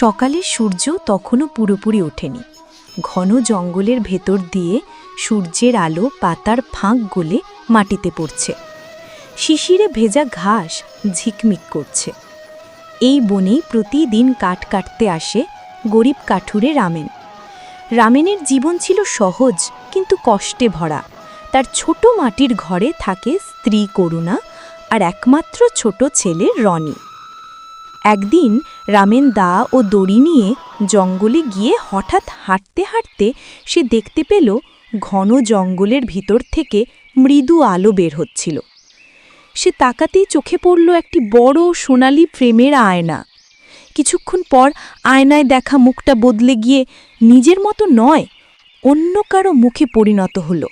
সকালে সূর্য তখনও পুরোপুরি ওঠেনি। ঘন জঙ্গলের ভেতর দিয়ে সূর্যের আলো পাতার ফাঁক গলে মাটিতে পড়ছে। শিশিরে ভেজা ঘাস ঝিকমিক করছে। এই বনেই প্রতিদিন কাঠ কাটতে আসে গরিব কাঠুরে রামেন। রামেনের জীবন ছিল সহজ, কিন্তু কষ্টে ভরা। তার ছোট মাটির ঘরে থাকে স্ত্রী করুণা আর একমাত্র ছোট ছেলে রনি। একদিন রামেন দা ও দড়ি নিয়ে জঙ্গলে গিয়ে হঠাৎ হাঁটতে হাঁটতে সে দেখতে পেল ঘন জঙ্গলের ভিতর থেকে মৃদু আলো বের হচ্ছিল। সে তাকাতেই চোখে পড়ল একটি বড় সোনালি ফ্রেমের আয়না। কিছুক্ষণ পর আয়নায় দেখা মুখটা বদলে গিয়ে নিজের মতো নয়, অন্য কারও মুখে পরিণত হল।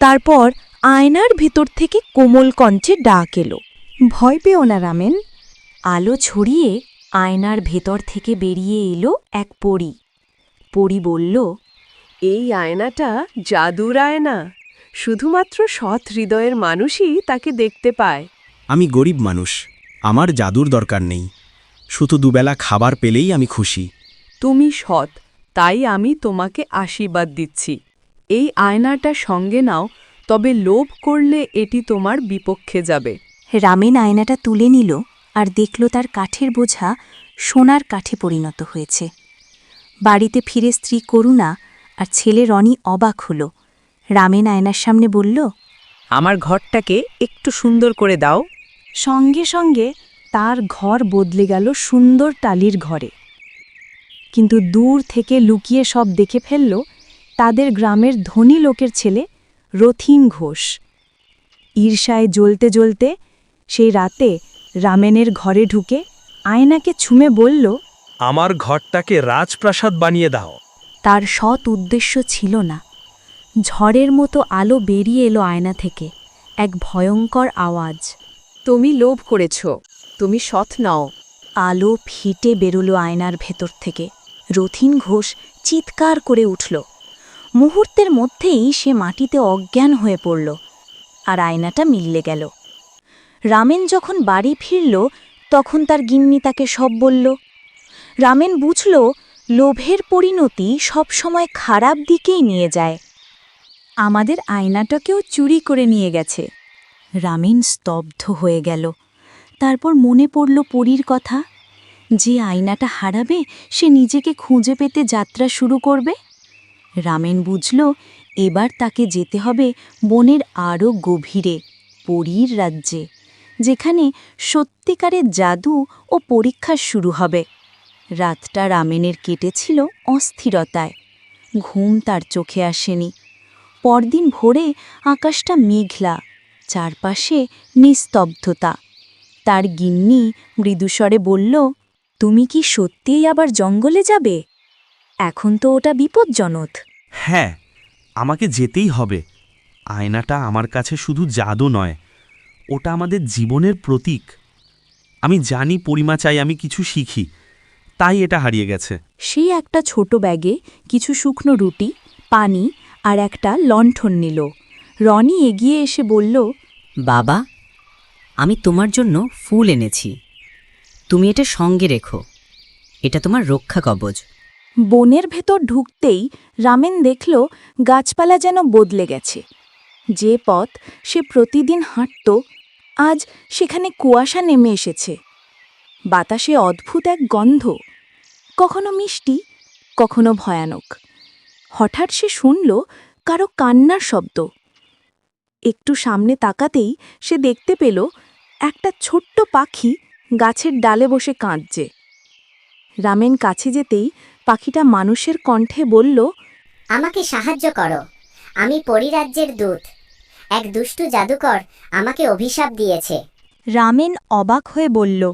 তারপর আয়নার ভেতর থেকে কোমল কঞ্চে ডাক এলো। ভয় পেও না রামেন আলো ছড়িয়ে আয়নার ভেতর থেকে বেরিয়ে এলো এক পরী। পরী বলল এই আয়নাটা জাদুর আয়না। শুধুমাত্র সৎ হৃদয়ের মানুষই তাকে দেখতে পায়। আমি গরিব মানুষ। আমার জাদুর দরকার নেই। শুধু দুবেলা খাবার পেলেই আমি খুশি। তুমি সৎ তাই আমি তোমাকে আশীর্বাদ দিচ্ছি। এই আয়নাটা সঙ্গে নাও তবে লোভ করলে এটি তোমার বিপক্ষে যাবে। রামেন আয়নাটা তুলে নিল। আর দেখল তার কাঠের বোঝা সোনার কাঠে পরিণত হয়েছে। বাড়িতে ফিরে স্ত্রী করুণা আর ছেলে রনি অবাক হল। রামেন আয়নার সামনে বলল আমার ঘরটাকে একটু সুন্দর করে দাও। সঙ্গে সঙ্গে তার ঘর বদলে গেল সুন্দর টালির ঘরে। কিন্তু দূর থেকে লুকিয়ে সব দেখে ফেলল তাদের গ্রামের ধনী লোকের ছেলে রথিন ঘোষ। ঈর্ষায় জ্বলতে জ্বলতে সেই রাতে রামেনের ঘরে ঢুকে আয়নাকে ছুমে বলল আমার ঘরটাকে রাজপ্রাসাদ বানিয়ে দাও। তার সৎ উদ্দেশ্য ছিল না। ঝড়ের মতো আলো বেরিয়ে এলো আয়না থেকে এক ভয়ঙ্কর আওয়াজ। তুমি লোভ করেছ তুমি সৎ নাও। আলো ফিটে বেরোলো আয়নার ভেতর থেকে। রথিন ঘোষ চিৎকার করে উঠল। মুহূর্তের মধ্যেই সে মাটিতে অজ্ঞান হয়ে পড়ল আর আয়নাটা মিললে গেল। রামেন যখন বাড়ি ফিরল, তখন তার গিন্নি তাকে সব বলল। রামেন বুঝল, লোভের পরিণতি সবসময় খারাপ দিকেই নিয়ে যায়। আমাদের আয়নাটাকেও চুরি করে নিয়ে গেছে। রামেন স্তব্ধ হয়ে গেল। তারপর মনে পড়ল পরীর কথা। যে আয়নাটা হারাবে, সে নিজেকে খুঁজে পেতে যাত্রা শুরু করবে। রামেন বুঝল, এবার তাকে যেতে হবে বনের আরও গভীরে, পরীর রাজ্যে। যেখানে সত্যিকারের জাদু ও পরীক্ষা শুরু হবে। রাতটা রামেনের কেটেছিল অস্থিরতায়। ঘুম তার চোখে আসেনি। পরদিন ভোরে আকাশটা মেঘলা, চারপাশে নিস্তব্ধতা। তার গিন্নি মৃদুস্বরে বলল, তুমি কি সত্যিই আবার জঙ্গলে যাবে? এখন তো ওটা বিপজ্জনক। হ্যাঁ আমাকে যেতেই হবে। আয়নাটা আমার কাছে শুধু জাদু নয় ওটা আমাদের জীবনের প্রতীক। আমি জানি পরিমা চাই আমি কিছু শিখি তাই এটা হারিয়ে গেছে। সে একটা ছোট ব্যাগে কিছু শুকনো রুটি পানি আর একটা লণ্ঠন নিল। রনি এগিয়ে এসে বলল বাবা আমি তোমার জন্য ফুল এনেছি। তুমি এটা সঙ্গে রেখো। এটা তোমার রক্ষা কবচ বনের ভেতর ঢুকতেই রামেন দেখল গাছপালা যেন বদলে গেছে। যে পথ সে প্রতিদিন হাঁটত, আজ সেখানে কুয়াশা নেমে এসেছে। বাতাসে অদ্ভুত এক গন্ধ, কখনো মিষ্টি, কখনো ভয়ানক। হঠাৎ সে শুনল কারও কান্নার শব্দ। একটু সামনে তাকাতেই সে দেখতে পেল একটা ছোট্ট পাখি গাছের ডালে বসে কাঁদছে। রামেন কাছে যেতেই পাখিটা মানুষের কণ্ঠে বলল, আমাকে সাহায্য করো। আমি পরিরাজ্যের দূত। এক দুষ্টু জাদুকর আমাকে অভিশাপ দিয়েছে। রামেন অবাক হয়ে বলল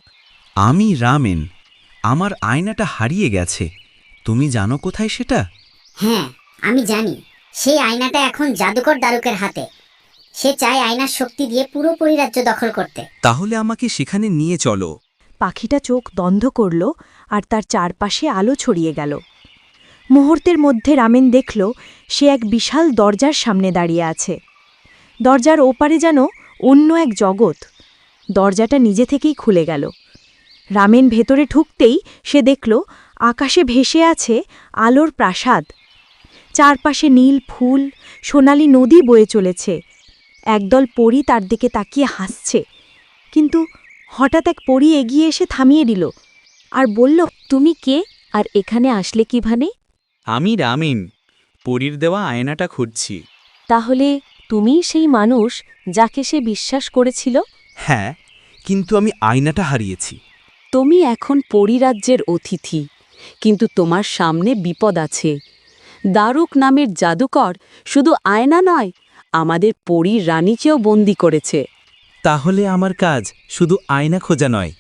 আমি রামেন আমার আয়নাটা হারিয়ে গেছে। তুমি জানো কোথায় সেটা? হ্যাঁ আমি জানি। সেই আয়নাটা এখন জাদুকর দারুকের হাতে। সে চায় আয়নার শক্তি দিয়ে পুরো পরিরাজ্য দখল করতে। তাহলে আমাকে সেখানে নিয়ে চলো। পাখিটা চোখ বন্ধ করল আর তার চারপাশে আলো ছড়িয়ে গেল। মুহূর্তের মধ্যে রামেন দেখল সে এক বিশাল দরজার সামনে দাঁড়িয়ে আছে। দরজার ওপারে যেন অন্য এক জগৎ। দরজাটা নিজে থেকেই খুলে গেল। রামেন ভেতরে ঢুকতেই সে দেখল আকাশে ভেসে আছে আলোর প্রাসাদ। চারপাশে নীল ফুল সোনালি নদী বয়ে চলেছে। একদল পরী তার দিকে তাকিয়ে হাসছে। কিন্তু হঠাৎ এক পরী এগিয়ে এসে থামিয়ে দিল আর বলল তুমি কে? আর এখানে আসলে কীভাবে আমি রামিন। পরীর দেওয়া আয়নাটা খুঁজছি। তাহলে তুমি সেই মানুষ যাকে সে বিশ্বাস করেছিল? হ্যাঁ কিন্তু আমি আয়নাটা হারিয়েছি। তুমি এখন পরিরাজ্যের অতিথি কিন্তু তোমার সামনে বিপদ আছে। দারুক নামের জাদুকর শুধু আয়না নয় আমাদের পরীর রানীকেও বন্দি করেছে। তাহলে আমার কাজ শুধু আয়না খোঁজা নয়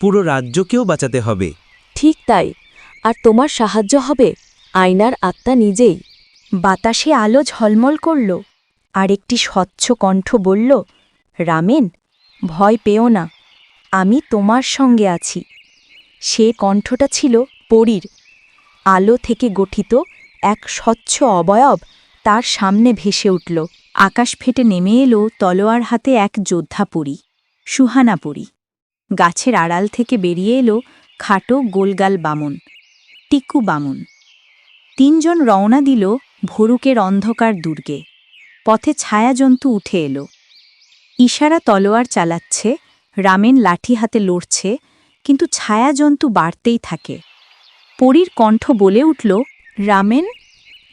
পুরো রাজ্যকেও বাঁচাতে হবে। ঠিক তাই। আর তোমার সাহায্য হবে? আয়নার আত্মা নিজেই। বাতাসে আলো ঝলমল করল। আর একটি স্বচ্ছ কণ্ঠ বলল, রামেন, ভয় পেও না, আমি তোমার সঙ্গে আছি। সে কণ্ঠটা ছিল পরীর, আলো থেকে গঠিত এক স্বচ্ছ অবয়ব তার সামনে ভেসে উঠল। আকাশ ফেটে নেমে এলো তলোয়ার হাতে এক যোদ্ধাপুরী সুহানাপুরী গাছের আড়াল থেকে বেরিয়ে এলো খাটো গোলগাল বামন, টিকু বামন। তিনজন রওনা দিল ভরুকের অন্ধকার দুর্গে। পথে ছায়াজন্তু উঠে এলো। ইশারা তলোয়ার চালাচ্ছে, রামেন লাঠি হাতে লড়ছে, কিন্তু ছায়াজন্তু বাড়তেই থাকে। পরীর কণ্ঠ বলে উঠল, রামেন,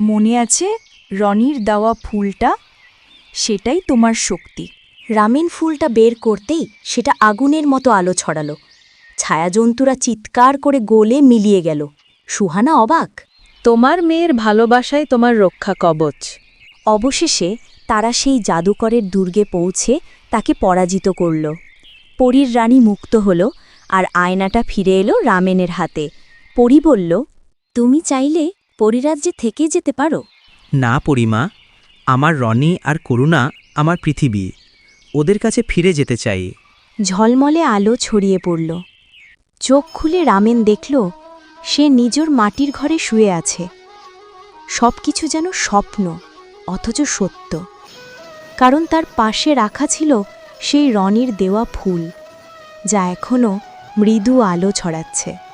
মনে আছে রনির দেওয়া ফুলটা? সেটাই তোমার শক্তি। রামেন ফুলটা বের করতেই সেটা আগুনের মতো আলো ছড়ালো। ছায়াজন্তুরা চিৎকার করে গোলে মিলিয়ে গেল। সুহানা অবাক, তোমার মেয়ের ভালোবাসায় তোমার রক্ষা কবচ। অবশেষে তারা সেই জাদুকরের দুর্গে পৌঁছে তাকে পরাজিত করল। পরীর রানী মুক্ত হল আর আয়নাটা ফিরে এলো রামেনের হাতে। পরী বলল তুমি চাইলে পরিরাজ্যে থেকে যেতে পারো। না পরিমা আমার রনি আর করুণা আমার পৃথিবী। ওদের কাছে ফিরে যেতে চাই। ঝলমলে আলো ছড়িয়ে পড়ল। চোখ খুলে রামেন দেখল সে নিজের মাটির ঘরে শুয়ে আছে। সব কিছু যেন স্বপ্ন। অথচ সত্য। কারণ তার পাশে রাখা ছিল সেই রনির দেওয়া ফুল, যা এখনও মৃদু আলো ছড়াচ্ছে।